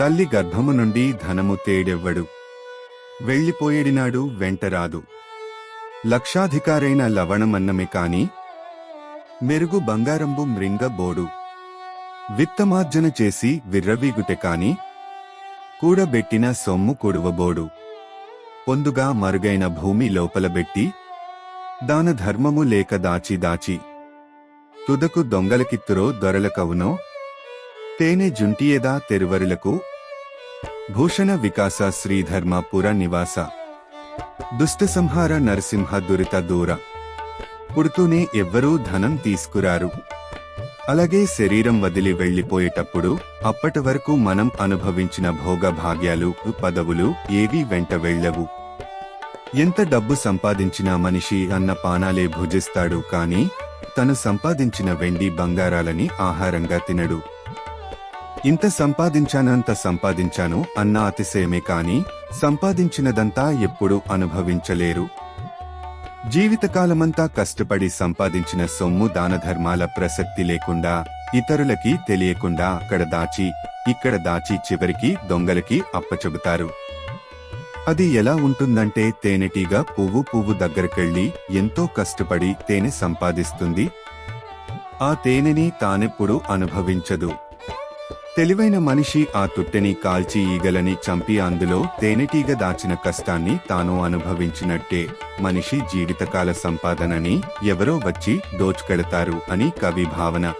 తల్లి గర్భము నుండి ధనము తేడెవ్వడు. వెళ్ళిపోయేడినాడు వెంటరాదు. లక్షాధికారైన లవణమన్నమే కాని మెరుగు బంగారంబు మృంగబోడు. విత్తమార్జన చేసి విర్రవీగుటె కాని కూడబెట్టిన సొమ్ము కొడువబోడు. పొందుగా మరుగైన భూమి లోపలబెట్టి దాన ధర్మము లేక దాచి దాచి తుదకు దొంగలకిత్తురో దొరలకవునో తేనె జుంటియదా తెరువరులకు? భూషణ వికాస శ్రీధర్మ పుర నివాస. దుష్టసంహార నరసింహ దురిత దూర. పుడుతూనే ఎవ్వరూ ధనం తీసుకురారు. అలాగే శరీరం వదిలి వెళ్ళిపోయేటప్పుడు అప్పటి వరకు మనం అనుభవించిన భోగ భాగ్యాలు పదవులు ఏవీ వెంట వెళ్ళవు. ఎంత డబ్బు సంపాదించినా మనిషి అన్న పానాలే భుజిస్తాడు కాని తను సంపాదించిన వెండి బంగారాలని ఆహారంగా తినడు. ఇంత సంపాదించానంత సంపాదించాను అన్న అతిశయమే కాని సంపాదించినదంతా ఎప్పుడూ అనుభవించలేరు. జీవితకాలమంతా కష్టపడి సంపాదించిన సొమ్ము దానధర్మాల ప్రసక్తి లేకుండా ఇతరులకి తెలియకుండా అక్కడ దాచి ఇక్కడ దాచి చివరికి దొంగలకి అప్పచెబుతారు. అది ఎలా ఉంటుందంటే తేనెటీగ పువ్వు పువ్వు దగ్గరకెళ్ళి ఎంతో కష్టపడి తేనె సంపాదిస్తుంది. ఆ తేనెని తానెప్పుడు అనుభవించదు. తెలివైన మనిషి ఆ తుట్టెని కాల్చి ఈగలని చంపి అందులో తేనెటీగ దాచిన కష్టాన్ని తాను అనుభవించినట్టే. మనిషి జీవితకాల సంపాదనని ఎవరో వచ్చి దోచుకెడతారు అని కవి భావన.